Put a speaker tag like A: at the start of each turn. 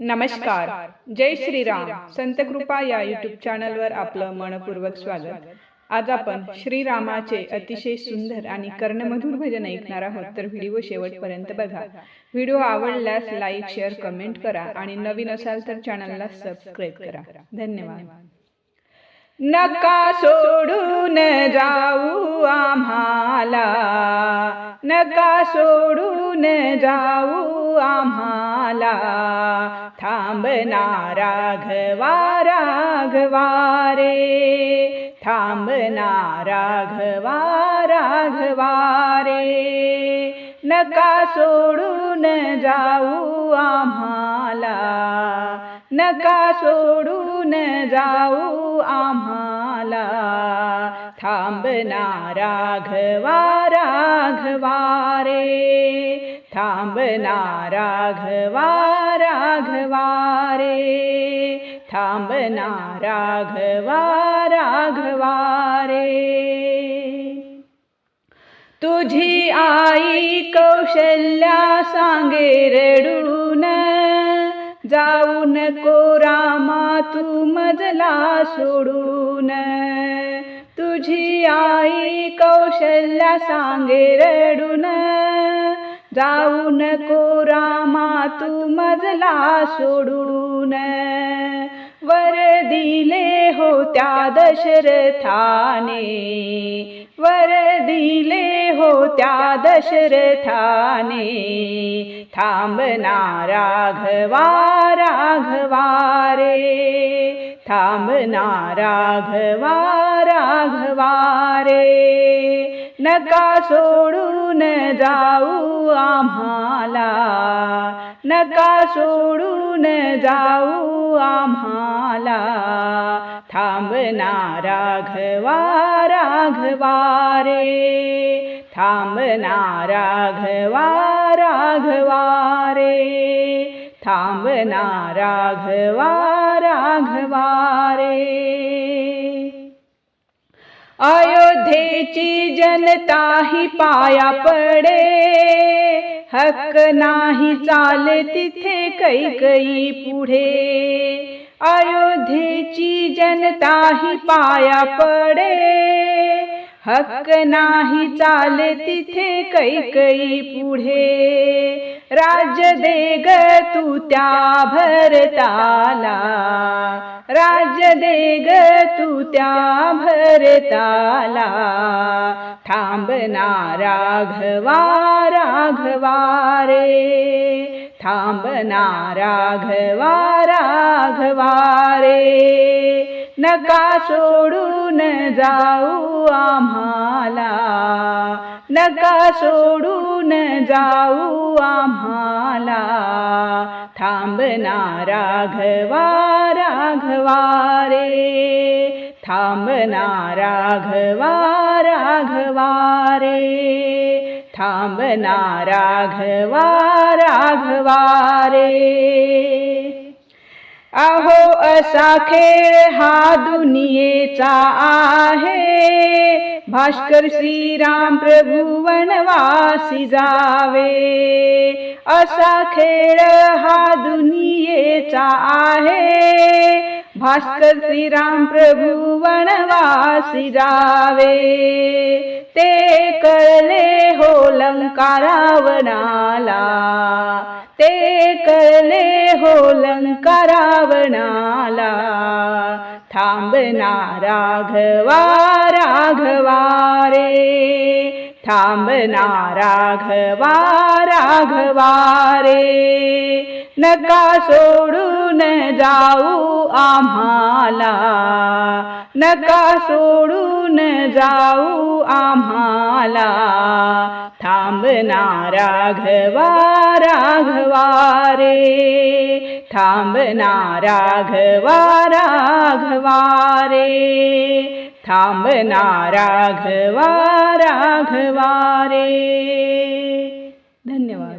A: नमस्कार. जय श्रीराम. संत कृपा या युट्यूब चॅनलवर आपलं मनपूर्वक स्वागत. आज आपण श्रीरामाचे अतिशय सुंदर आणि कर्णमधुर भजन ऐकणार आहोत. तर व्हिडिओ शेवटपर्यंत बघा. व्हिडिओ आवडल्यास लाईक शेअर कमेंट करा आणि नवीन असाल तर चॅनलला सबस्क्राईब करा. धन्यवाद. नका सोडून जाऊ आम्हाला. नका सोडून जाऊ आम्हाला. थांबना राघवा राघवारे थांबना राघवा राघवारे नका सोडून जाऊ आम्हा नका सोडून जाऊ आम्हाला. थांबना राघवा राघवा रे थांबना राघवा राघवा रे थांबना राघवा राघवा रे तुझी आई कौशल्या सांगे रडून जाऊ नको रामा तू मजला सोडून. तुझी आई कौशल्या सांगे रडून. जाऊ नको रामा तू मजला सोडून. वर दिले होत्या दशरथाने. वर दिले होत्या दशरथाने. थांबना राघवा राघवा रे थांबना राघवा राघवा रे नका सोडून जाऊ आम्हाला. नका सोडून जाऊ आम्हाला. थांबना राघवा राघवा रे. थांबना राघवा राघवा रे. थांबना राघवा राघवा रे. अयोध्येची जनता ही पाया पडे. हक्क नाही चाले तिथे कैकई पुढे. अयोध्येची जनता ही पाया पडे. हक्क नाही चाले तिथे कैकई पुढे. राज्य दे ग तू त्या भरताला. राज्य दे ग तू त्या भरताला. थांबना राघवा राघवा रे. थांबना राघवा राघवा रे. नका सोडून जाऊ आम्हाला नका सोडून जाऊ आम्हाला. थांबना राघवा राघवा रे. थांबना राघवा राघवा रे. थांबना राघवा राघवा रे. अहो असा खेळ हा दुनियेचा आहे. भास्कर श्रीराम प्रभुवन वनवासी जावे. असा खेळ हा दुनियेचा आहे. भास्कर श्रीराम प्रभुवन वनवासी जावे. ते कळले हो लंकारावनाला. ते कळले हो लंकारावनाला थांबना राघवा राघवा रे. थांबना राघवा राघवा रे. नका सोडून जाऊ आम्हाला. नका सोडून जाऊ आम्हाला. थांबना राघवा राघवा रे. थांबना राघवा राघवा रे. थांबना राघवा राघवा रे. धन्यवाद.